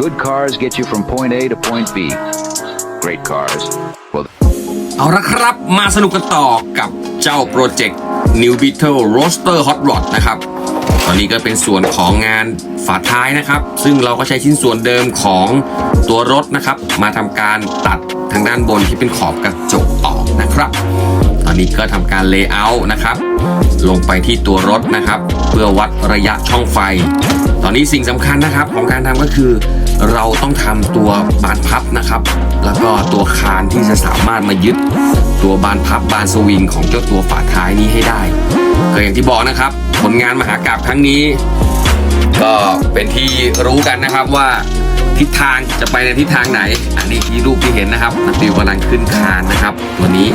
Good cars get you from point A to point B. Great cars. Well, เอาละครับมาสนุกกันต่อกับเจ้าโปรเจกต์ New Beetle Roaster Hot Rod นะครับ ตอนนี้ก็เป็นส่วนของงานฝาท้ายนะครับ ซึ่งเราก็ใช้ชิ้นส่วนเดิมของตัวรถนะครับ มาทำการตัดทางด้านบนที่เป็นขอบกระจกออกนะครับ อนนี้ก็ทำการเลเยอร์นะครับ ลงไปที่ตัวรถนะครับ เพื่อวัดระยะช่องไฟ ตอนนี้สิ่งสำคัญนะครับของการทำก็คือเราต้องทำตัวบานพับนะครับ แล้วก็ตัวคานที่จะสามารถมายึด ตัวบานพับบานสวิงของเจ้าตัวฝาท้ายนี้ให้ได้ก็อย่างที่บอกนะครับ ผลงานมหากราบครั้งนี้ ก็เป็นที่รู้กันนะครับว่า ทิศทางจะไปในทิศทางไหน อันนี้ที่รูปที่เห็นนะครับนักบิวกำลังขึ้นคานนะครับ ตัวนี้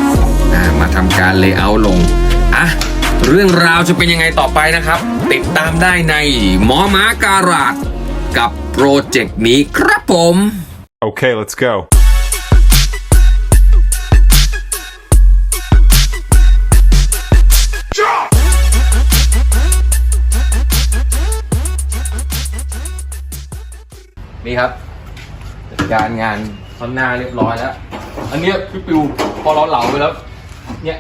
มาทำการเลเยอร์ลงอะเรื่องราวจะเป็นยังไงต่อไปนะครับ ติดตามได้ในหมอม้าการาดกับโปรเจกต์นี้ครับผม Okay, let's go. การงานท่อนหน้าเรียบร้อยแล้ว อันเนี้ยพี่ปิวพอเราเหลาไปแล้ว เนี่ย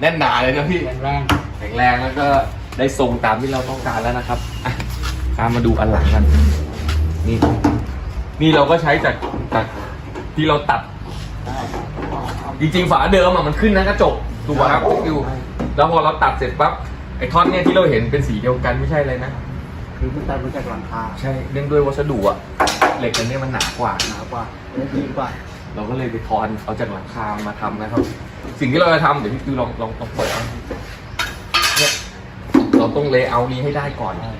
แน่นหนาเลยนะพี่แรงแรงแข็งแรงแล้วก็ได้ทรงตามที่เราต้องการแล้วนะครับอะตามมาดูอันหลังกันนี่นี่เราก็ใช้จากจากที่เราตัด จริงๆฝาเดิมอะมันขึ้นนะกระจกถูกป่ะครับพี่ปิวแล้วพอเราตัดเสร็จปั๊บไอ้ท่อนเนี่ยที่เราเห็นเป็นสีเดียวกันไม่ใช่เลยนะ คือมันตัดมาจากหลังคาใช่เนื่องด้วยวัสดุอะเหล็กอันเนี้ยมันหนากว่า หนากว่าและดีกว่าเราก็เลยไปทอนเอาจากหลังคามาทำนะครับ สิ่งที่เราจะทำเดี๋ยวพี่ฟิวลองลองลองเปิดเอาเนี่ยเราต้องเลเยอร์นี้ให้ได้ก่อนนี่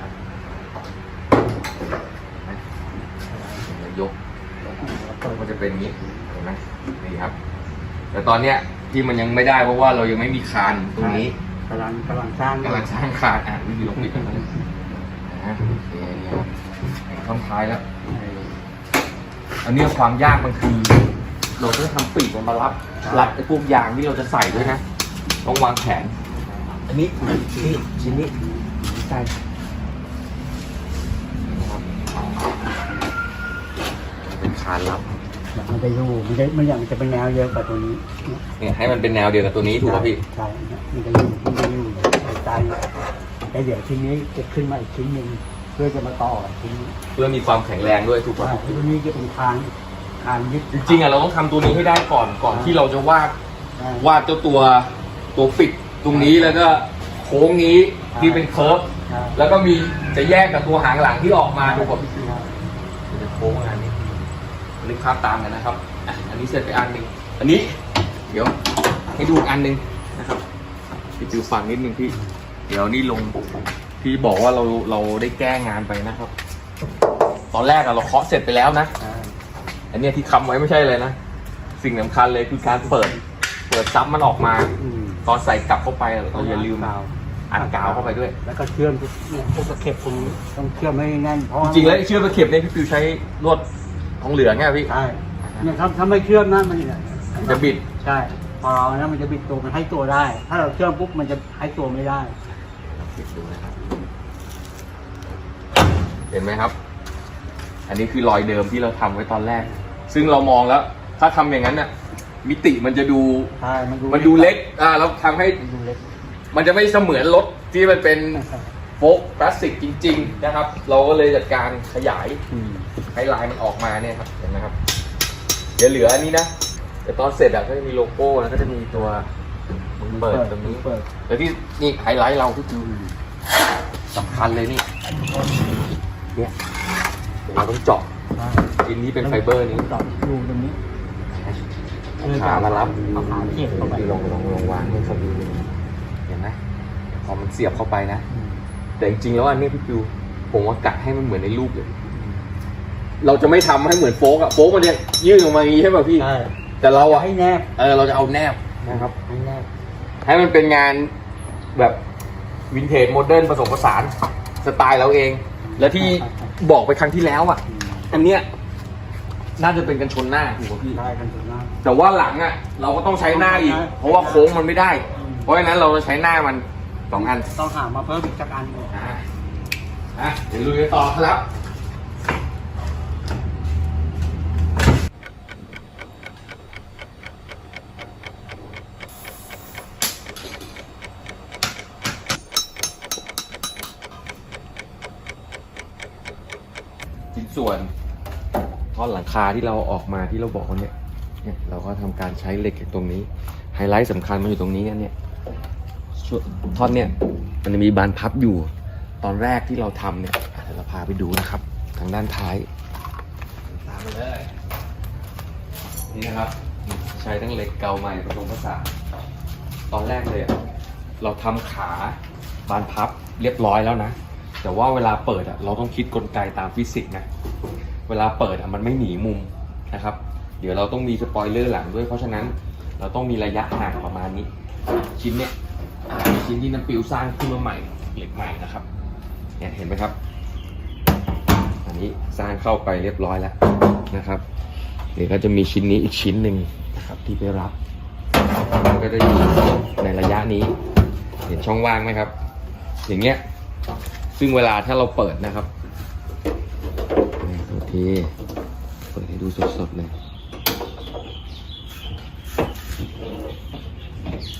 ครับยกมันจะเป็นอย่างนี้เห็นไหมนี่ครับ แต่ตอนเนี้ยที่มันยังไม่ได้เพราะว่าเรายังไม่มีคานตรงนี้ กำลังกำลังสร้างกำลังสร้างคานอะนี่คือลงปิดกันแล้วนะโอเคนี่ครับแข่งท้ายแล้ว อันเนี้ยความยากมันคือ เราต้องทำปีกมันมารับรับไอ้พวกยางที่เราจะใส่ด้วยนะ ต้องวางแผน อันนี้นี่ชิ้นนี้ใส่เป็นคานรับ อย่างมัน จะอยู่มันจะมันอย่างมันจะเป็นแนวเยอะกว่าตัวนี้เนี่ยเนี่ยให้มันเป็นแนวเดียวกับตัวนี้ถูกป่ะพี่ใช่เนี่ยมันจะอยู่มันจะอยู่ใจแล้วเดี๋ยวชิ้นนี้จะขึ้นมาอีกชิ้นหนึ่งเพื่อจะมาต่อชิ้นนี้เพื่อมีความแข็งแรงด้วยถูกป่ะอ่าชิ้นนี้จะเป็นคานคานยึดจริงๆอะเราต้องทำตัวนี้ให้ได้ก่อนก่อนที่เราจะวาดใช่วาดเจ้าตัวตัวปิดตรงนี้แล้วก็โค้งนี้ที่เป็นเคิร์ฟใช่แล้วก็มีจะแยกกับตัวหางหลังที่ออกมาดูกับพี่ ใช่ มันจะโค้งอันนี้ นึกภาพตามกันนะครับอะอันนี้เสร็จไปอันหนึ่งอันนี้เดี๋ยวให้ดูอีกอันหนึ่งนะครับพี่จิวฟังนิดนึงพี่ เดี๋ยวนี่ลงพี่บอกว่าเราเราได้แก้งานไปนะครับ ตอนแรกอะเราเคาะเสร็จไปแล้วนะใช่อันเนี้ยที่คำไว้ไม่ใช่เลยนะ สิ่งสำคัญเลยคือการเปิด เปิดซับมันออกมาอืมตอนใส่กลับเข้าไปเราอย่าลืมกาวอัดกาวเข้าไปด้วย แล้วก็เชื่อมทุกเนี่ยพวกตะเข็บตรงนี้ต้องเชื่อมให้แน่นเพราะจว่าริงๆแล้วไอ้เชือกตะเข็บเนี่ยพี่ฟิวใช้ลวด ทองเหลืองไงพี่ ใช่เนี่ยถ้าถ้าไม่เชื่อมนะมันเนี่ยมันจะบิด ใช่ พอเราเนี่ยมันจะบิดตัวมันให้ตัวได้ ถ้าเราเชื่อมปุ๊บมันจะให้ตัวไม่ได้เห็นไหมครับ อันนี้คือรอยเดิมที่เราทำไว้ตอนแรก ซึ่งเรามองแล้ว ถ้าทำอย่างนั้นน่ะ มิติมันจะดู ใช่มันดูมันดูเล็ก อ่าแล้วทำให้ มันดูเล็ก มันจะไม่เสมือนรถที่มันเป็นโฟกพลาสติกจริง ๆ นะครับ เราก็เลยจัดการขยาย อืม ให้ลายมันออกมาเนี่ยครับเห็นไหมครับ เดี๋ยวเหลืออันนี้นะแต่ตอนเสร็จอะก็จะมีโลโก้แล้วก็จะมีตัวเปิดตรงนี้เปิดแต่ที่นี่ไฮไลท์เราก็คือสำคัญเลยนี่เนี่ยเดี๋ยวเราต้องเจาะใช่ชิ้นนี้เป็นไฟเบอร์นี้ต่อรูตรงนี้เอาขามารับเอาขาเทียบเข้าไปลองลองลองวางให้เขาดูเห็นไหมพอมันเสียบเข้าไปนะอืมแต่จริงๆแล้วอันนี้พี่ปิวผมว่ากะให้มันเหมือนในรูปเลย เราจะไม่ทำให้เหมือนโฟกอะโฟกมันจะยื่นออกมาอย่างนี้ใช่ป่ะพี่ ใช่แต่เราอะให้แนบเออเราจะเอาแนบนะครับ ให้แนบให้มันเป็นงานแบบวินเทจโมเดิร์นผสมผสานสไตล์เราเอง แล้วที่บอกไปครั้งที่แล้วอะอันเนี้ยน่าจะเป็นกันชนหน้าถูกป่ะพี่ ได้กันถึงหน้า แต่ว่าหลังอะเราก็ต้องใช้หน้าอีก เพราะว่าโค้งมันไม่ได้เพราะฉะนั้นเราจะใช้หน้ามันสองอันต้องหามาเพิ่มอีกสักอันหนึ่งอ่าอะเดี๋ยวลุยกันต่อครับ ส่วนท่อนหลังคาที่เราออกมาที่เราบอกว่าเนี่ยเนี่ยเราก็ทำการใช้เหล็กตรงนี้ไฮไลท์สำคัญมันอยู่ตรงนี้กันเนี่ยท่อนเนี่ยมันจะมีบานพับอยู่ตอนแรกที่เราทำเนี่ยเดี๋ยวเราพาไปดูนะครับ ทางด้านท้ายตามมาเลยนี่นะครับ ใช้ทั้งเหล็กเก่าใหม่ผสมผสานตอนแรกเลยเราทำขาบานพับเรียบร้อยแล้วนะ แต่ว่าเวลาเปิดอะเราต้องคิดกลไกตามฟิสิกส์นะ เวลาเปิดอะมันไม่หนีมุมนะครับ เดี๋ยวเราต้องมีสปอยเลอร์หลังด้วยเพราะฉะนั้นเราต้องมีระยะห่างประมาณนี้ ชิ้นเนี้ยชิ้นที่น้ำปิวสร้างขึ้นมาใหม่เหล็กใหม่นะครับเนี่ยเห็นไหมครับ อันนี้สร้างเข้าไปเรียบร้อยแล้วนะครับ เดี๋ยวก็จะมีชิ้นนี้อีกชิ้นหนึ่งนะครับที่ไปรับมันก็จะอยู่ในระยะนี้ เห็นช่องว่างไหมครับ อย่างเงี้ย ซึ่งเวลาถ้าเราเปิดนะครับโอเค เปิดให้ดูสดๆเลย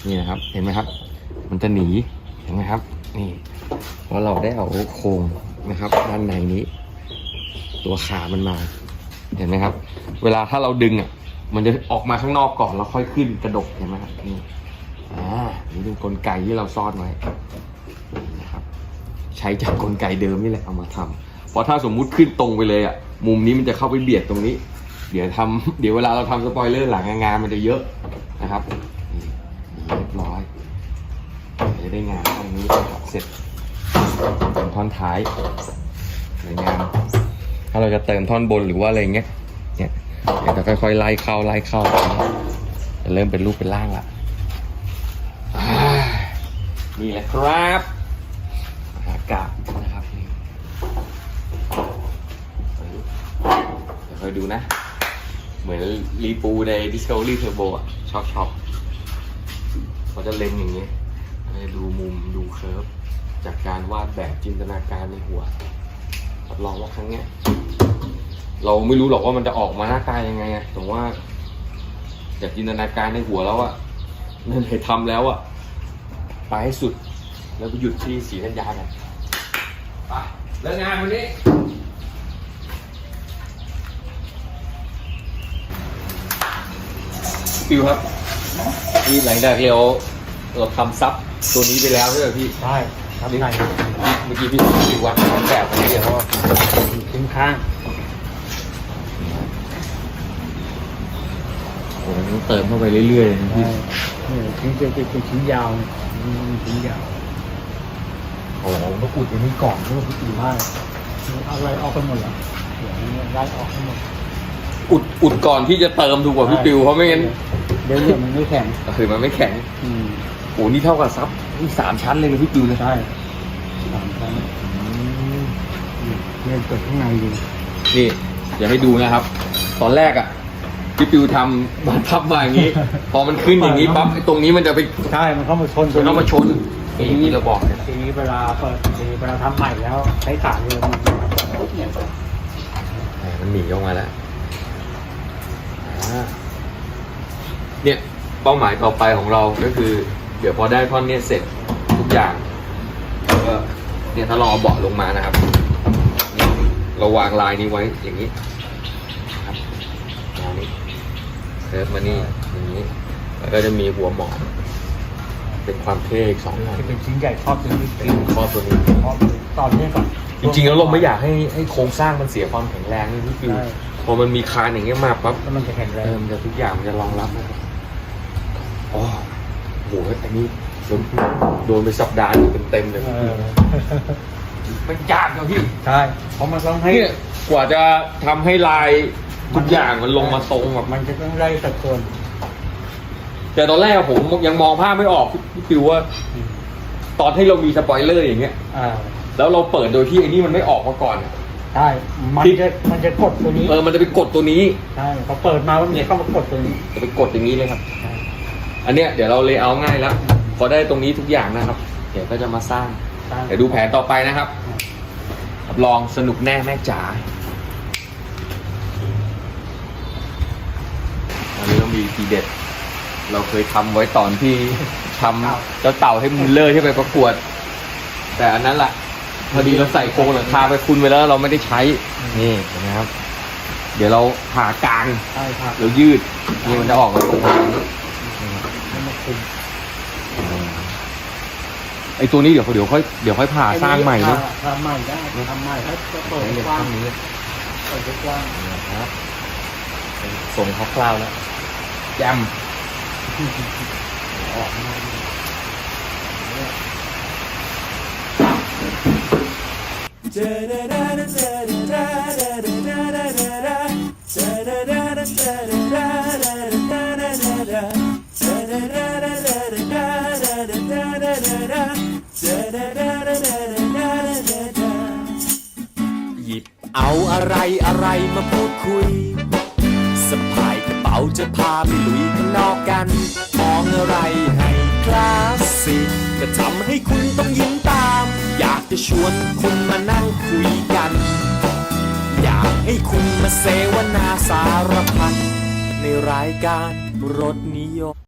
นี่นะครับ เห็นไหมครับ มันจะหนี เห็นไหมครับ นี่เพราะเราได้เอาโครงนะครับ ด้านในนี้ ตัวขามันมา เห็นไหมครับ เวลาถ้าเราดึงอะ มันจะออกมาข้างนอกก่อนแล้วค่อยขึ้นกระดก เห็นไหมครับ นี่ อ่า นี่เป็นกลไกที่เราซ่อนไว้ ใช้จากกลไกเดิมนี่แหละเอามาทำเพราะถ้าสมมุติขึ้นตรงไปเลยอะมุมนี้มันจะเข้าไปเบียดตรงนี้ เดี๋ยวทำเดี๋ยวเวลาเราทำสปอยเลอร์หลังงานมันจะเยอะนะครับเรียบร้อยเดี๋ยวได้งานตรงนี้เสร็จเป็นท่อนท้ายสวยงามถ้าเราจะเติมท่อนบนหรือว่าอะไรเงี้ยเนี่ยเดี๋ยวจะค่อยๆไล่เข้าไล่เข้าจะเริ่มเป็นรูปเป็นร่างละนี่แหละครับ กาศนะครับนี่เดี๋ยวคอยดูนะ เหมือนรีปูใน Discovery Turbo อะช็อปช็อปเขาจะเล็งอย่างนี้ดูมุมดูเคิร์ฟจากการวาดแบบจินตนาการในหัวรับรองว่าครั้งเนี้ย เราไม่รู้หรอกว่ามันจะออกมาหน้าตายังไงแต่ว่า จากจินตนาการในหัวแล้วอะนั่นเลยทำแล้วอะไปให้สุด แล้วไปหยุดที่สีธัญญากัน เลิกงานวันนี้ฟิวครับนี่หลังจากเราเราทำซับตัวนี้ไปแล้วใช่ไหมพี่ใช่ทำไงเมื่อกี้พี่ฟิววัดทำแบบนี้เดียวเพราะว่าทิ้งข้างโอ้โหต้องเติมเข้าไปเรื่อยๆเลยนะพี่ นี่ทิ้งจะเป็นชิ้นยาวชิ้นยาว โอ้โหต้องอุดอย่างนี้ก่อนเพื่อพิจารณาเอาอะไรออกกันหมดเหรอเดี๋ยวนี้ไล่ออกทั้งหมดอุดอุดก่อนที่จะเติมถูกกว่าพี่ปิวเพราะไม่งั้นเดี๋ยวเนี่ยมันไม่แข็งคือมันไม่แข็งอืมโอ้นี่เท่ากับซับนี่สามชั้นเลยนะพี่ปิวนะใช่สามชั้นเนี่ยเกิดข้างในอยู่นี่อยากให้ดูนะครับ ตอนแรกอะพี่ปิวทำบานพับมาอย่างนี้ พอมันขึ้นอย่างนี้ปั๊บไอ้ตรงนี้มันจะไปใช่มันเข้ามาชนมันเข้ามาชน นี่ที่เราบอกเนี่ยทีนี้เวลาเปิดทีเวลาทำใหม่แล้วใช้ขาเรือมันเนี่ยมมันหนีออกมาแล้วเนี่ยเป้าหมายต่อไปของเราก็คือ เดี๋ยวพอได้ท่อนเนี้ยเสร็จทุกอย่างแล้วก็เนี่ยถ้าเราเอาเบาะลงมานะครับเราวางลายนี้ไว้อย่างนี้ครับลายนี้เคิร์ฟมานี่อย่างนี้ แล้วก็จะมีหัวหมอน เป็นความเท่อีกสองอันจะเป็นชิ้นใหญ่ครอบจนไม่เป็นกินข้อตัวนี้ ครอบตอนนี้ก่อนจริงๆแล้วเราไม่อยากให้ให้โครงสร้างมันเสียความแข็งแรงนี่พี่ฟิวใช่พอมันมีคานอย่างเงี้ยมาปั๊บแล้วมันจะแข็งแรเองอมันจะทุกอย่างมันจะรองรับนะครับอ๋อโหอันนี้โดนโดนไปสัปดาห์เต็มเต็มๆเลยเอพี่อมันยากนะพี่ ใช่เพราะมันต้องให้ เนี่ยกว่าจะทำให้ลายทุกอย่างมันลงมาตรงแบบมันจะต้องได้สัดส่วน แต่ตอนแรกผมยังมองภาพไม่ออกพี่ฟิวว่า ตอนที่เรามีสปอยเลอร์อย่างเงี้ย อ่าแล้วเราเปิดโดยที่ไอ้นี่มันไม่ออกมาก่อนใช่มันจะมันจะกดตัวนี้เออมันจะไปกดตัวนี้ ใช่พอเปิดมามันจะเข้ามากดตัวนี้จะไปกดอย่างนี้เลยครับอันเนี้ยเดี๋ยวเราเลยเอาง่ายแล้วพอได้ตรงนี้ทุกอย่างนะครับ เดี๋ยวก็จะมาสร้าง ใช่เดี๋ยวดูแผนต่อไปนะครับ รับรองสนุกแน่แม่จ๋าอันนี้ต้องมีทีเด็ด เราเคยทำไว้ตอนที่ทำเจ้าเต่าให้มูลเลอร์ที่ไปประกวด แต่อันนั้นแหละพอดีเราใส่โครงหลังคาไปคุณไปแล้วเราไม่ได้ใช้ นี่เห็นไหมครับ เดี๋ยวเราผ่ากลางใช่ครับแล้วยืดนี่มันจะออกมาตรงนี้ให้มันคุมไอตัวนี้เดี๋ยวเดี๋ยวค่อยเดี๋ยวค่อยผ่าสร้างใหม่เนาะทำใหม่ได้ทำใหม่แล้วก็เปิดเดี๋ยวกว้างทำนี้เปิดกว้างนะครับส่งคร่าวๆแล้วแจม ออกมาหยิบเอาอะไรอะไรมาพูดคุยสะพายกระเป๋าจะพาไปลุยข้างนอกกัน มองอะไรให้คลาสสิกก็ทำให้คุณต้องยิ้มตาม อยากจะชวนคุณมานั่งคุยกัน อยากให้คุณมาเสวนาสารพันในรายการรถนิยม